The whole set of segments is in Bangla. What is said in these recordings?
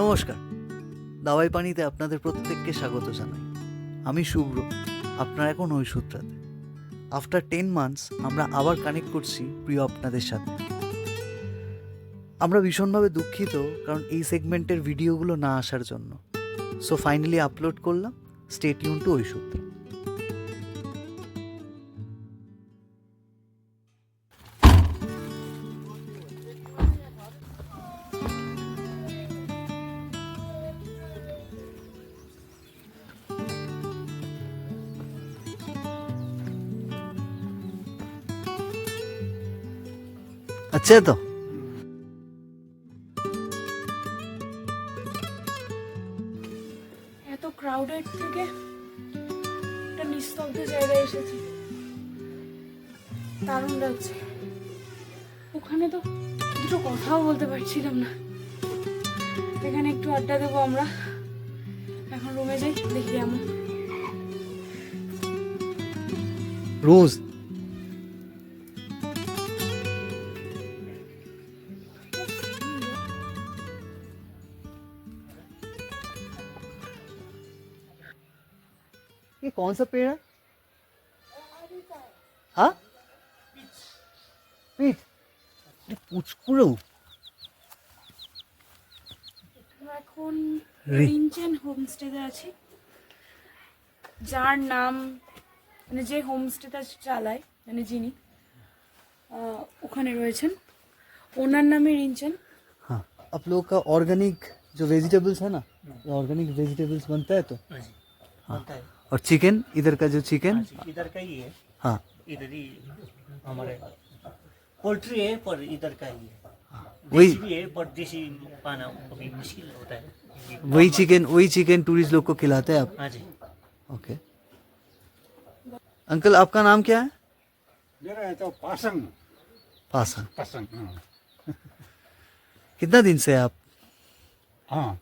নমস্কার। দাওয়াই পানিতে আপনাদের প্রত্যেককে স্বাগত জানাই। আমি শুভ্র, আপনার এখন ওই সূত্রাতে আফটার টেন মান্থস আমরা আবার কানেক্ট করছি প্রিয় আপনাদের সাথে। আমরা ভীষণভাবে দুঃখিত কারণ এই সেগমেন্টের ভিডিওগুলো না আসার জন্য। সো ফাইনালি আপলোড করলাম স্টেট ইউন টু ওই সূত্র আচ্ছা তো? এত ক্রাউডেড থেকে একটা নিস্তব্ধ জায়গায় এসেছি। দারুণ লাগছে। ওখানে তো দুটো কথাও বলতে পারছিলাম না। এখানে একটু আড্ডা দেবো আমরা। এখন রুমে যাই দেখি এমন রোজ कौन सा पेड़ है हाँ पीठ পুচকুড়ো আমরা এখন রি- রিঞ্চেন হোমস্টেতে আছি যার নাম মানে যে হোমস্টেটা চালায় মানে যিনি আহ, ওখানে রয়েছেন ওনার নামে রিঞ্চেন हाँ आप लोग का ऑर्गेनिक जो वेजिटेबल्स है ना ऑर्गेनिक वेजिटेबल्स बनता है तो हाँ और चिकन इधर का जो चिकन इधर का ही है। हाँ। इधर ही हमारे पोल्ट्री है पर इधर का ही है। वही भी है पर देसी पाना कभी मुश्किल होता है। वही चिकन वही चिकन टूरिस्ट लोग को खिलाते हैं आप? हाँ जी। ओके अंकल आपका नाम क्या है? मेरा है तो पासंग पासन। पसंग हाँ। कितना दिन से है आप? हाँ।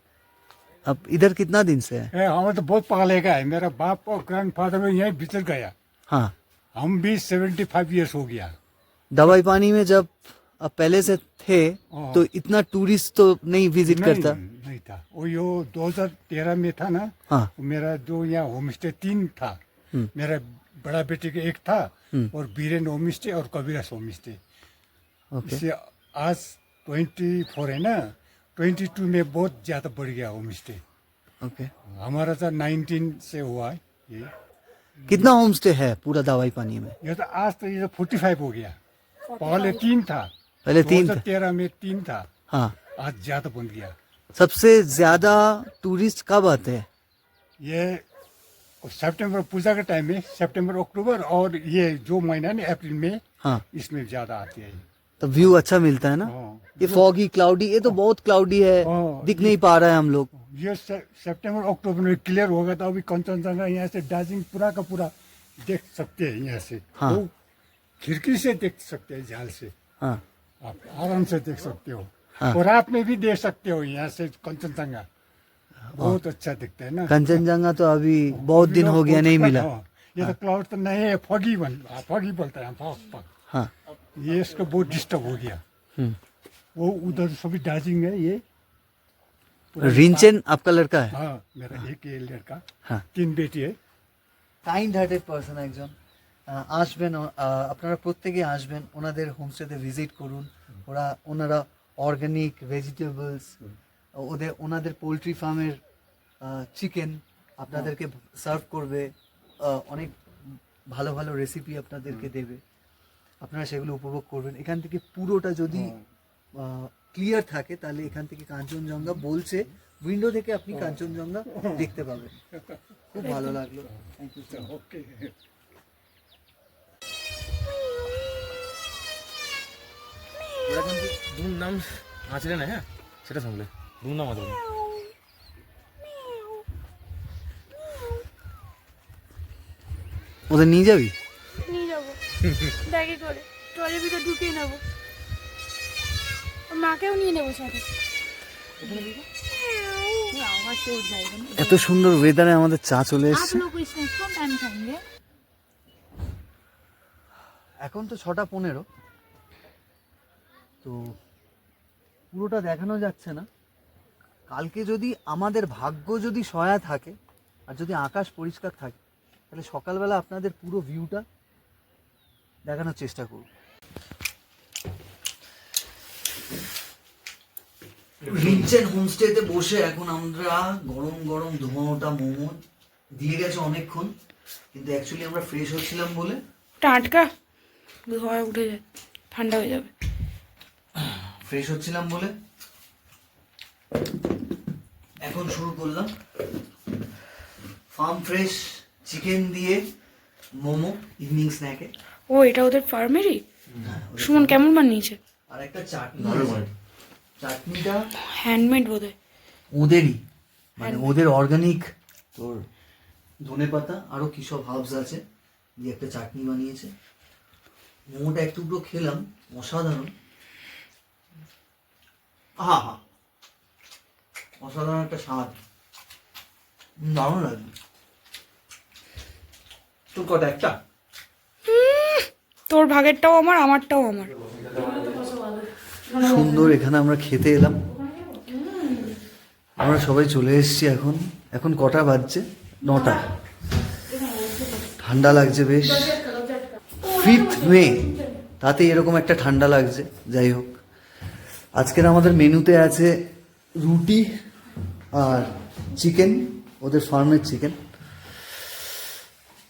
अब इधर कितना दिन से है? हमें तो बहुत पगले का है। मेरा बाप और ग्रैंड फादर में यहीं भीतर गया। हाँ। हम भी सेवेंटी फाइव ईयर्स हो गया। दवाई पानी में जब अब पहले से थे हाँ। तो इतना टूरिस्ट तो नहीं विज़िट नहीं, करता? नहीं, नहीं था। वो यो 2013 में था ना हाँ। मेरा जो यहाँ होम स्टे तीन था। हम्म। मेरा बड़ा बेटे का एक था हम्म। और बीरेन होम स्टे और कबीरस होम स्टे आज ट्वेंटी फोर है ना। ट्वेंटी टू में बहुत ज़्यादा बढ़ गया होम स्टे ओके हमारा तो नाइनटीन से हुआ है ये। कितना होम स्टे है पूरा दवाई पानी में? ये तो आज तो ये फोर्टी फाइव हो गया। पहले तीन था। पहले तीन था। तेरह में तीन था। हाँ। आज ज़्यादा बन गया। सबसे ज़्यादा टूरिस्ट कब आते हैं? ये सितंबर पूजा के टाइम में सितंबर अक्टूबर और ये जो महीना ना अप्रैल में हाँ। इसमें ज़्यादा आती है। तो व्यू अच्छा मिलता है ना? हाँ। ये फॉगी क्लाउडी ये तो बहुत क्लाउडी है। हाँ, दिख नहीं पा रहा है हम लोग। ये सितंबर अक्टूबर में क्लियर होगा तो अभी कंचनजंगा यहाँ से दार्जिलिंग पूरा का पूरा देख सकते हैं यहाँ से। हाँ। वो खिड़की से देख सकते हैं झाल से। हाँ। आप आराम से देख सकते हो। हाँ। और रात में भी देख सकते हो यहाँ से कंचनजंगा बहुत अच्छा दिखता है ना। कंचनजंगा तो अभी बहुत दिन हो गया नहीं मिला। हाँ, ये तो क्लाउड तो नहीं है फॉगी बन फॉगी बोलता है फॉग फॉग हाँ। ये इसको बहुत डिस्टर्ब हो गया हम्म। वो उधर सभी दार्जिलिंग है ये रिंचेन आपका लड़का है हाँ मेरा एक ये लड़का हाँ तीन बेटी है কাইন্ড হার্টেড পারসন একজন আহ, আসবেন আহ, আপনারা প্রত্যেকে আসবেন ওনাদের হোমস্টেতে ভিজিট করুন ওরা ওনারা অর্গানিক ভেজিটেবলস ওদের ওনাদের পোলট্রি ফার্মের চিকেন আপনাদেরকে সার্ভ করবে আহ, অনেক ভালো ভালো রেসিপি আপনাদেরকে দেবে আপনারা সেগুলো উপভোগ করবেন। এখান থেকে পুরোটা যদি ক্লিয়ার থাকে তাহলে এখান থেকে কাঞ্চনজঙ্ঘা বলছে উইন্ডো থেকে আপনি কাঞ্চনজঙ্ঘা দেখতে পাবেন। খুব ভালো লাগল। থ্যাংক ইউ ओके ওরা কিন্তু দুর্নাম আঁচড়ে না হ্যাঁ? সেটা শুনলে। দুর্নাম আঁচড়ে না ওদের নিয়ে যাব? ব্যাগে করে। ভিতরে ঢুকিয়ে নেব। মাকেও নিয়ে নেব সাথে। এত সুন্দর ওয়েদারে আমাদের চা চলে এসছে। এখন তো ছটা পনেরো। তো পুরোটা দেখানো যাচ্ছে না। কালকে যদি আমাদের ভাগ্য যদি সহায় থাকে আর যদি আকাশ পরিষ্কার থাকে তাহলে সকালবেলা আপনাদের পুরো ভিউটা দেখানোর চেষ্টা করব। রিচেন হোমস্টেতে বসে এখন আমরা গরম গরম ধোঁয়া ওটা মোমো দিয়ে গেছে অনেকক্ষণ কিন্তু অ্যাকচুয়ালি আমরা ফ্রেশ হচ্ছিলাম বলে টাটকা ধোয়া উঠে যায় ঠান্ডা হয়ে যাবে। ফ্রেশ হচ্ছিলাম বলে এখন শুরু করলাম। ফার্ম ফ্রেশ চিকেন দিয়ে মোমো ইভিনিং স্ন্যাকে ও এটা ওদের ফার্মেরই? সুমন কেমন বানিয়েছে? আর একটা চাটনি। চাটনিটা হ্যান্ডমেড বোধহয়। ওদেরই। মানে ওদের অর্গানিক তোর ধনে পাতা আরও কি সব হার্বস আছে দিয়ে একটা চাটনি বানিয়েছে। মোমোটা একটু টুকরো খেলাম অসাধারণ। হা হা অসাধারণ একটা স্বাদ। দারুণ লাগবে তোর কটা একটা? তোর ভাগেরটাও আমার, আমারটাও আমার। সুন্দর, এখানে আমরা খেতে এলাম। আমরা সবাই চলে এসেছি এখন। এখন কটা বাজছে? নটা। ঠান্ডা লাগছে বেশ। Fifth May. তাতে এরকম একটা ঠান্ডা লাগছে, যাই হোক। আজকের আমাদের মেনুতে আছে রুটি আর চিকেন, ওদের ফার্মের চিকেন।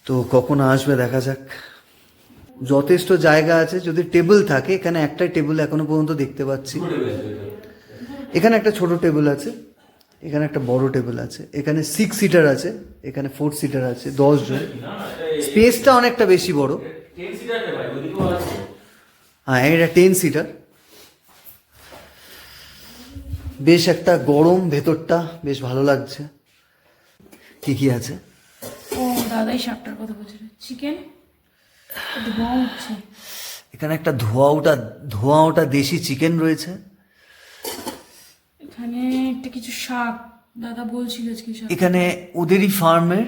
তো কখন আসবে দেখা যাক। যথেষ্ট জায়গা আছে যদি টেবিল থাকে এখানে একটাই টেবিল এখনও পর্যন্ত দেখতে পাচ্ছি। এখানে একটা ছোট টেবিল আছে এখানে একটা বড় টেবিল আছে এখানে সিক্স সিটার আছে এখানে ফোর সিটার আছে দশ জন। স্পেসটা অনেকটা বেশি বড়। হ্যাঁ এটা টেন সিটার বেশ একটা গরম ভেতরটা বেশ ভালো লাগছে। কি কি আছে? ও দাদাই সাপটার কথা বলছিল। চিকেন এখানে একটা ধোয়া ওটা ধোয়া ওটা দেশি চিকেন রয়েছে এখানে একটা কিছু শাক দাদা বলছিল কি শাক এখানে ওদেরই ফার্মের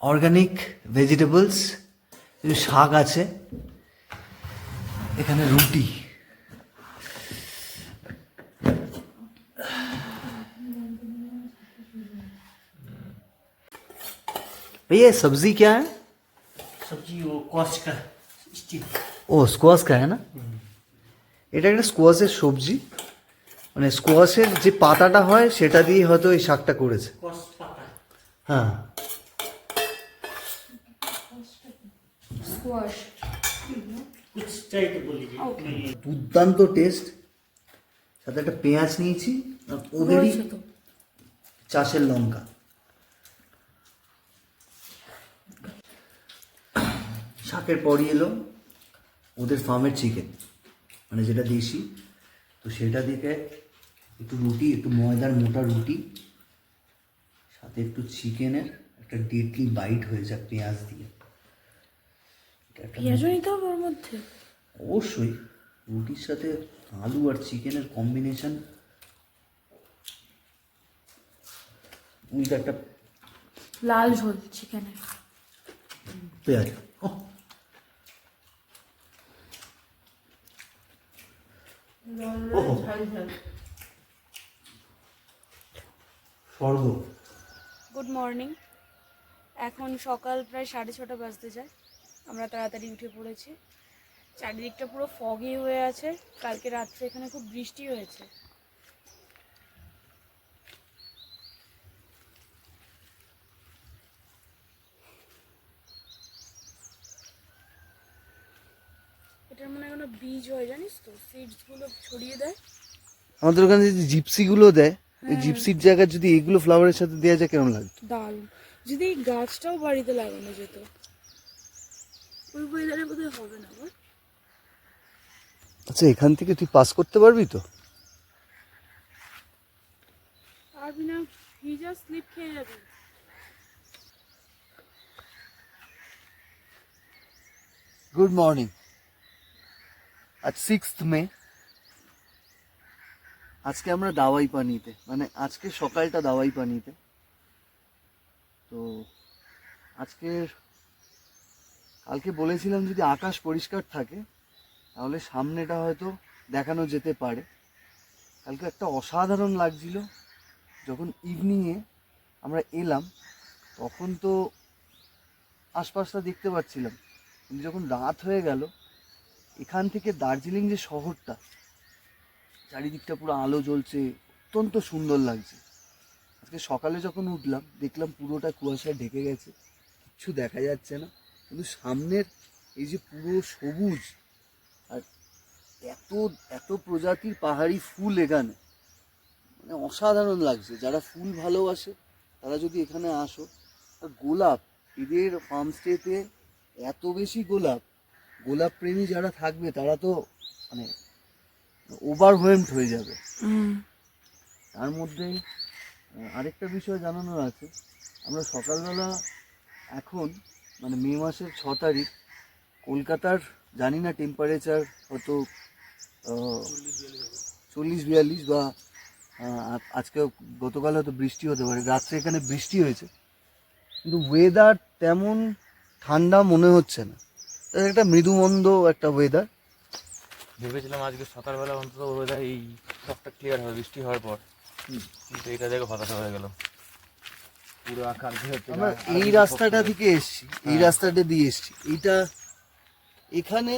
অর্গানিক ভেজিটেবলস শাক আছে এখানে রুটি भैया सब्जी क्या है सब्जी वो कॉस्ट का स्टिक ও স্কোয়াশ খায় না এটা একটা স্কোয়াশের সবজি মানে স্কোয়াশের যে পাতাটা হয় সেটা দিয়ে হয়তো এই শাকটা করেছে कॉस्ट पता হ্যাঁ স্কোয়াশ कुछ चाहिए तो बोल लीजिए नहीं দুর্দান্ত টেস্ট সাথে একটা পেঁয়াজ নিয়েছি আর ওদেরই বলছে তো চাষের লঙ্কা শাকের পরই এলো। ওদের ফার্মের চিকেন মানে যেটা দেশি তো সেটা দিকে একটু রুটি একটু ময়দার মোটা রুটি সাথে একটু চিকেনের একটা ডেটলি বাইট হয়ে যায় পেঁয়াজ দিয়ে। পেঁয়াজও নিতে হবে ওর মধ্যে? অবশ্যই। রুটির সাথে আলু আর চিকেনের কম্বিনেশন উইথ একটা লাল ঝোল চিকেনের। পেঁয়াজ। স্বর্গ। গুড মর্নিং এখন সকাল প্রায় সাড়ে ছটা বাজতে যায়। আমরা তাড়াতাড়ি উঠে পড়েছি। চারিদিকটা পুরো ফগি হয়ে আছে। কালকে রাত্রে এখানে খুব বৃষ্টি হয়েছে। এটার মনে কোনো বীজ হয় জানিস তো? সিডসগুলো ছড়িয়ে দেয়। আমাদের ওখানে যে জিপসিগুলো দেয় ওই জিপসির জায়গায় যদি এগুলো ফ্লাওয়ারের সাথে দেওয়া যায় কেমন লাগবে দারুণ। যদি এই গাছটাও বাড়িতে লাগানো যেত ওই ওয়েদারে বোধহয় হবে না বল। আচ্ছা এখান থেকে তুই পাস করতে পারবি তো? পারবি না ভিজা স্লিপ খেয়ে যাবি। গুড মর্নিং আজ সিক্স মে। আজকে আমরা দাওয়াই পানিতে মানে আজকে সকালটা দাওয়াই পানিতে। তো আজকে কালকে বলেছিলাম যদি আকাশ পরিষ্কার থাকে, তাহলে সামনেটা হয়তো দেখানো যেতে পারে। কালকে একটা অসাধারণ লাগছিল। যখন ইভিনিংয়ে আমরা এলাম, তখন তো আশপাশটা দেখতে পাচ্ছিলাম। কিন্তু যখন রাত হয়ে গেল এখান থেকে দার্জিলিং যে শহরটা, চারিদিকটা পুরো আলো জ্বলছে, অত্যন্ত সুন্দর লাগছে। আজকে সকালে যখন উঠলাম, দেখলাম পুরোটা কুয়াশায় ঢেকে গেছে, কিচ্ছু দেখা যাচ্ছে না। কিন্তু সামনের এই যে পুরো সবুজ আর এত এত প্রজাতির পাহাড়ি ফুল এখানে মানে অসাধারণ লাগছে। যারা ফুল ভালোবাসে, তারা যদি এখানে আসো, আর গোলাপ, এদের ফার্মস্টেতে এত বেশি গোলাপ গোলাপ প্রেমী যারা থাকবে তারা তো মানে ওভারওয়েমড হয়ে যাবে। তার মধ্যে আরেকটা বিষয় জানানোর আছে। আমরা সকালবেলা এখন মানে মে মাসের ছ তারিখ কলকাতার জানি না টেম্পারেচার হয়তো চল্লিশ বিয়াল্লিশ বা আজকে গতকাল হয়তো বৃষ্টি হতে পারে। রাত্রে এখানে বৃষ্টি হয়েছে। কিন্তু ওয়েদার তেমন ঠান্ডা মনে হচ্ছে না। একটা মৃদুমন্দ একটা ওয়েদার ভেবেছিলাম আজকে সকালবেলা অন্তত ওয়েদার এই সবটা ক্লিয়ার হবে বৃষ্টি হওয়ার পর। কিন্তু এটা দেখে হতাশা হয়ে গেল পুরো আকার আমরা এই রাস্তাটা থেকে এসছি এই রাস্তাটা দিয়ে এসছি। এইটা এখানে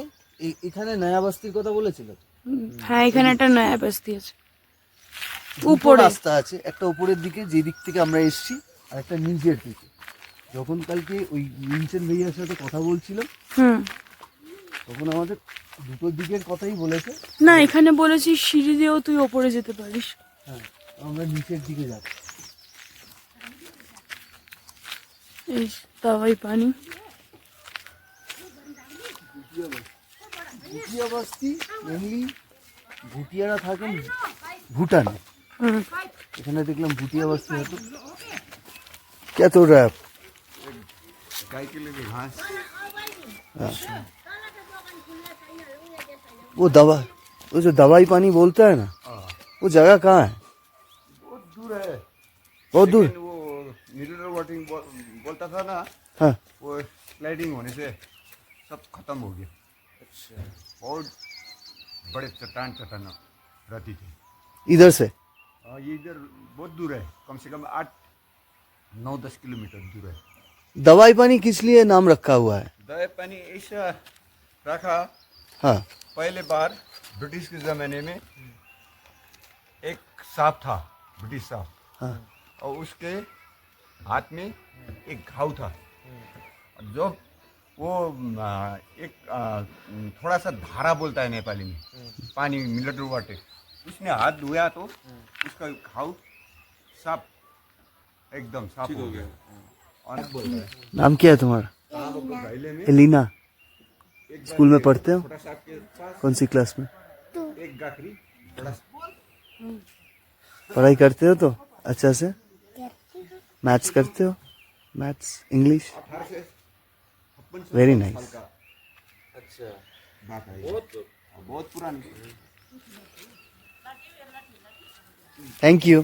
এখানে নয়া বস্তির কথা বলেছিল হ্যাঁ এখানে একটা নয়া বস্তি আছে উপরে। রাস্তা আছে একটা উপরের দিকে যে দিক থেকে আমরা এসছি আর একটা নিচের দিকে। যখন কালকে ওই মিনচেন ভাইয়ার সাথে কথা বলছিলাম হুম তখন আমাদের দুটো দিকের কথাই বলেছে না এখানে বলেছি সিঁড়ি দিয়েও তুই ওপরে যেতে পারিস হ্যাঁ আমরা নিচের দিকে যাচ্ছি এই দাওয়াই পানি ভুটিয়া বস্তি মেনলি ভুটিয়ারা থাকেন ভুটানে হুম এখানে দেখলাম ভুটিয়া বস্তি হতো क्या तो रहा है गाय घास। वो दवा वो जो दवाई पानी बोलता है ना वो जगह कहाँ है? बहुत दूर है। बहुत दूर? वो मिनरल वाटरिंग बोलता था ना हाँ। वो स्लाइडिंग होने से सब खत्म हो गया। अच्छा। बहुत बड़े चट्टान चट्टान रहती थी। इधर से? और ये इधर बहुत दूर है। कम से कम आठ नौ दस किलोमीटर दूर है। दवाई पानी किस लिए नाम रखा हुआ है? दवाई पानी ऐसा रखा हाँ। पहले बार ब्रिटिश के ज़माने में एक सांप था ब्रिटिश सांप। हाँ। और उसके हाथ में एक घाव था। जो वो एक थोड़ा सा धारा बोलता है नेपाली में पानी मिलिट्री वाटर उसने हाथ धोया तो उसका घाव साफ़ एकदम साफ़ हो गया। नाम क्या है तुम्हारा? एलिना। स्कूल में पढ़ते हो? कौन सी क्लास में? पढ़ाई करते हो तो? अच्छा से? मैथ्स करते हो? Maths? English? Very nice thank you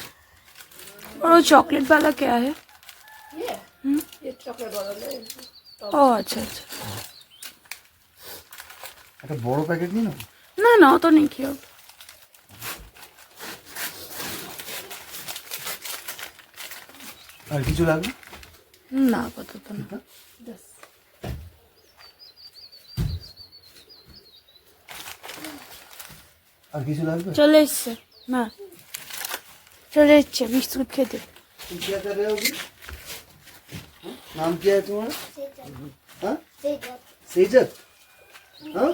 और वो चॉकलेट वाला क्या है ये चॉकलेट वाला ओ अच्छा अच्छा একটা বড় প্যাকেট নিন না না না অত নেই কি হবে আর কিছু লাগবে না আপাতত না আর কিছু লাগবে চলে এসছে না चले चल बीस रुपये दे तुम क्या कर रहे हो अभी नाम क्या है तुम्हारा सेजत हाँ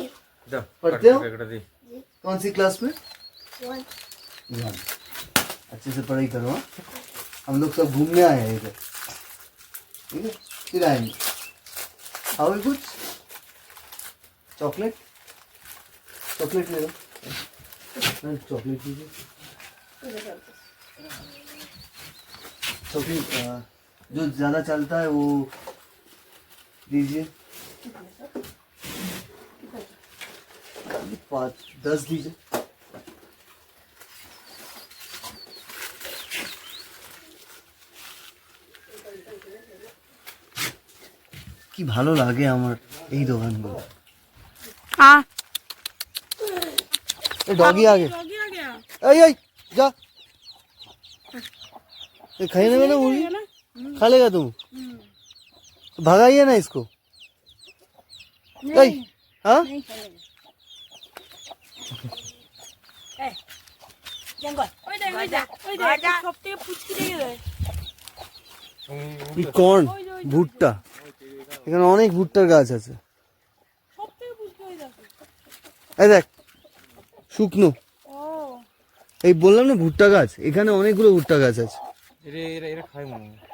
पढ़ते हो कौन सी क्लास में वन अच्छे से पढ़ाई करो हाँ हम लोग सब घूमने आए हैं इधर ठीक है फिर आएँगे खाओगे कुछ चॉकलेट चॉकलेट ले लो चॉकलेट दीजिए चॉकलेट अ, जो ज़्यादा चलता है वो दीजिए पाँच दस दीजिए কি ভালো লাগে আমার এই দোকানগুলো हाँ डॉगी आ गया डॉगी आ गया आई आई जा ये खाने में ना मुर्गी खा लेगा तुम भगाइए ना इसको नहीं हाँ ওই দেখ ওই দেখ ওই দেখ সব থেকে পুচকি লেগে যায় কর্ন ভুট্টা এখানে অনেক ভুট্টার গাছ আছে সব থেকে পুচকি হয়ে যাচ্ছে এই দেখ শুকনো ও এই বললাম না ভুট্টা গাছ এখানে অনেকগুলো ভুট্টা গাছ আছে এরা এরা এরা খায় মনে হয়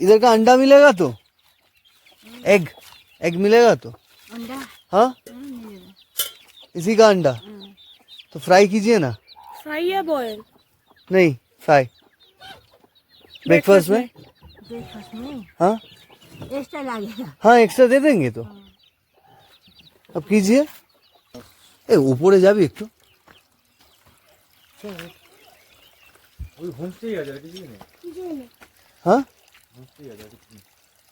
इधर का अंडा मिलेगा तो एग एग मिलेगा तो अंडा हाँ इसी का अंडा तो फ्राई कीजिए ना फ्राई या बॉयल नहीं फ्राई ब्रेकफास्ट में हाँ एक्स्ट्रा लगेगा हाँ एक्स्ट्रा दे देंगे तो अब कीजिए ए ऊपरे যাবি একটু ওই হোমস্টেই আছে আর কিছুই নেই কিছু নেই হ্যাঁ হোমস্টেই আছে আর কিছু নেই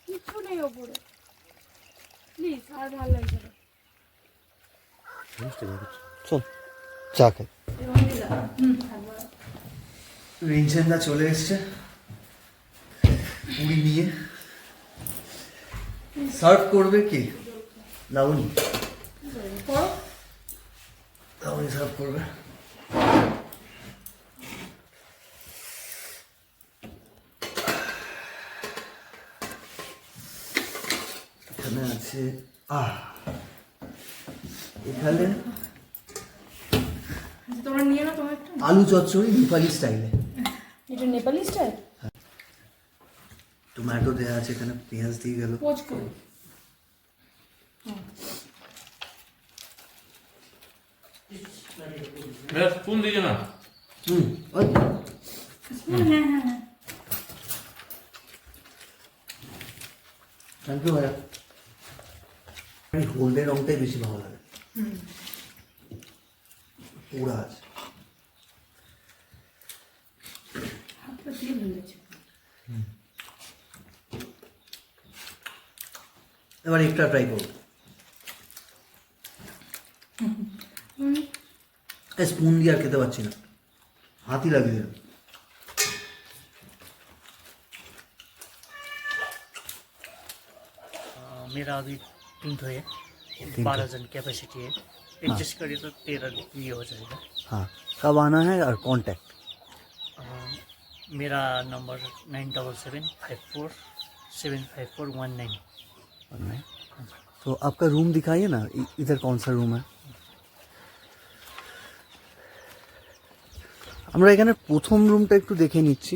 কিছু নেই ওপরে প্লিজ আর ভালো লাগছে না হোমস্টে দেখেছি চল চা খাই রিঞ্চেন্দা চলে এসছে পুরি নিয়ে। সার্ভ করবে কি? লাবণী। লাবণী সার্ভ করবে। এখানে আছে আহ এখানে তোমরা নিয়ে না তোমার আলু চচ্চড়ি নেপালি স্টাইলে এটা নেপালি স্টাইল টমেটো দেওয়া আছে এখানে পেঁয়াজ দিয়ে গেল। পোচ স্পুন না? হুম থ্যাংক ইউ ভাইয়া। এই হলদে রংটাই বেশি ভালো লাগে। পুরা আছে। এবার একটা ট্রাই করবো স্পুন দিয়ে আর খেতে পারছি না হাতি লাগিয়ে দিলাম अ, मेरा अभी तीन ठो है बारह जन कैपेसिटी है एडजस्ट करिए तो तेरह ये हो जाएगा हाँ कब आना है और कांटेक्ट अ, मेरा number nine double seven five four seven five four one nine तो आपका रूम दिखाइए ना इ- इधर कौन सा रूम है আমরা এখানে প্রথম রুমটা একটু দেখে নিচ্ছি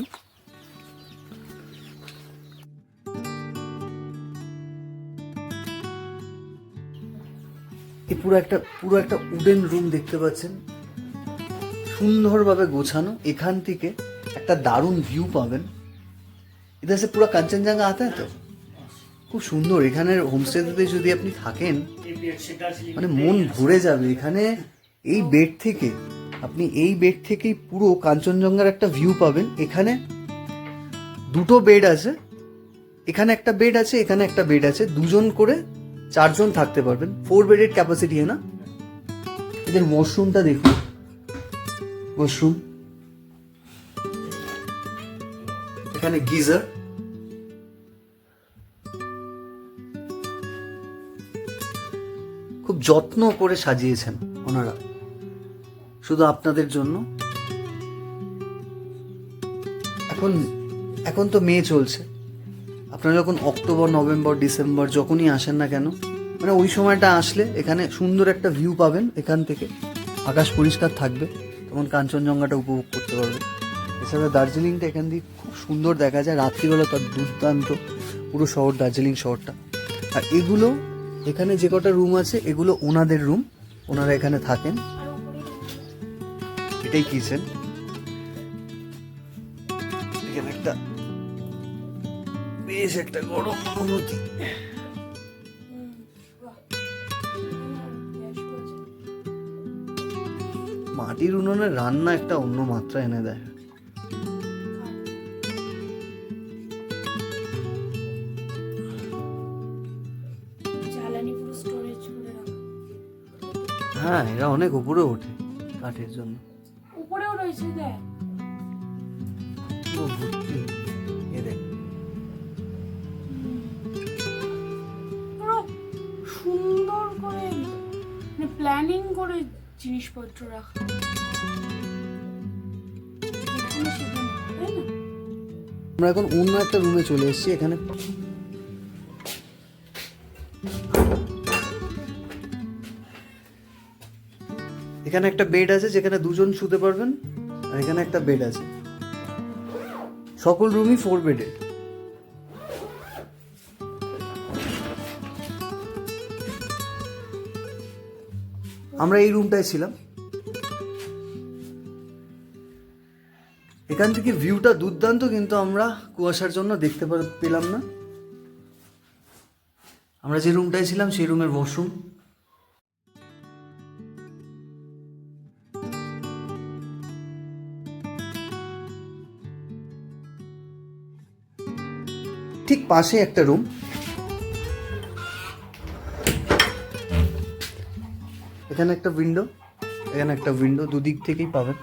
এই পুরো একটা পুরো একটা উডেন রুম দেখতে পাচ্ছেন সুন্দরভাবে গোছানো এখান থেকে একটা দারুণ ভিউ পাবেন ইধার সে পুরো কাঞ্চনজঙ্ঘা আতা তো খুব সুন্দর। এখানের হোমস্টেতে যদি আপনি থাকেন মানে মন ভরে যাবে। এখানে এই বেড থেকে, আপনি এই বেড থেকেই পুরো কাঞ্চনজঙ্ঘার একটা ভিউ পাবেন। এখানে দুটো বেড আছে। এখানে একটা বেড আছে, এখানে একটা বেড আছে। দুজন করে চারজন থাকতে পারবেন। ফোর বেডের ক্যাপাসিটি না? এদের ওয়াশরুমটা দেখুন। ওয়াশরুম এখানে গিজার। যত্ন করে সাজিয়েছেন ওনারা। শুধু আপনাদের জন্য? এখন এখন তো মে চলছে। আপনারা যখন অক্টোবর, নভেম্বর, ডিসেম্বর যখনই আসেন না কেন মানে ওই সময়টা আসলে এখানে সুন্দর একটা ভিউ পাবেন এখান থেকে। আকাশ পরিষ্কার থাকবে, তখন কাঞ্চনজঙ্ঘাটা উপভোগ করতে পারবে এছাড়া দার্জিলিংটা এখান দিয়ে খুব সুন্দর দেখা যায়। রাত্রিবেলা তার দুর্দান্ত পুরো শহর, দার্জিলিং শহরটা। আর এগুলো এখানে যে কটা রুম আছে, এগুলো ওনাদের রুম ওনারা এখানে থাকেন। এটাই কিচেন এখানে একটা বেশ একটা গরম অনুভূতি। মাটির উনুনে রান্না একটা অন্য মাত্রা এনে দেয়। হ্যাঁ এরা অনেক উপরে ওঠে কাঠের জন্য। উপরেও রয়েছে দেখ। সুন্দর করে মানে প্ল্যানিং করে জিনিসপত্র রাখা। আমরা এখন অন্য একটা রুমে চলে এসেছি। এখানে এখানে একটা বেড আছে যেখানে দুজন শুতে পারবেন, আর এখানে একটা বেড আছে। সকল রুমই ফোর বেডেড আমরা এই রুমটায় ছিলাম। এখান থেকে ভিউটা দুর্দান্ত, কিন্তু আমরা কুয়াশার জন্য দেখতে পেলাম না। আমরা যে রুমটায় ছিলাম, সেই রুমের ওয়াশরুম ঠিক পাশে একটা রুম এখানে একটা উইন্ডো এখানে একটা উইন্ডো দুদিক থেকেই পাবেন।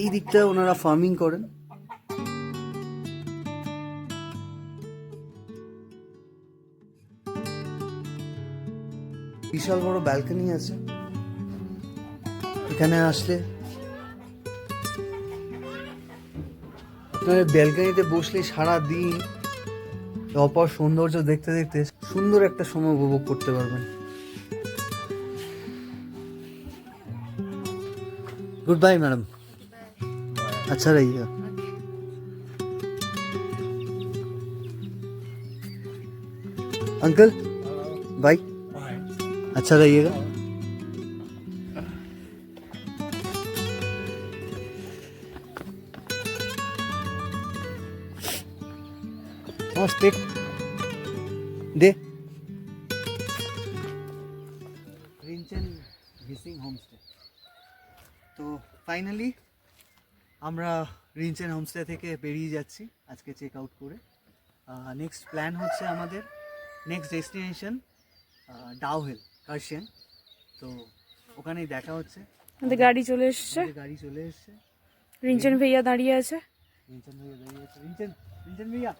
এই দিকটা ওনারা ফার্মিং করেন। বিশাল বড় ব্যালকনি আছে। এখানে আসলে আপনার ব্যালকনিতে বসলে সারা দিন অপর সৌন্দর্য দেখতে দেখতে সুন্দর একটা সময় উপভোগ করতে পারবেন गुड बाय मैडम अच्छा रहिएगा अंकल बाय अच्छा रहिएगा আস্তে দে। রিনচেন ভিসিং হোমস্টে। তো ফাইনালি আমরা রিনচেন হোমস্টে থেকে বেরিয়ে যাচ্ছি আজকে চেক আউট করে নেক্সট প্ল্যান হচ্ছে আমাদের নেক্সট ডেস্টিনেশন ডাউহিল কার্শিয়ান তো ওখানেই দেখা হচ্ছে। আমাদের গাড়ি চলে এসেছে। গাড়ি চলে এসছে। রিনচেন ভাইয়া দাঁড়িয়ে আছে। রিনচেন ভাইয়া দাঁড়িয়ে আছে। রিনচেন রিনচেন ভাইয়া।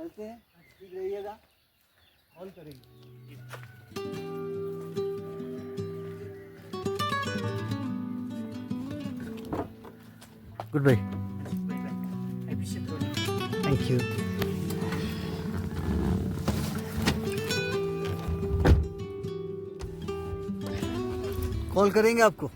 चलते हैं। ठीक रहिएगा। कॉल करेंगे। Goodbye thank you call करेंगे आपको।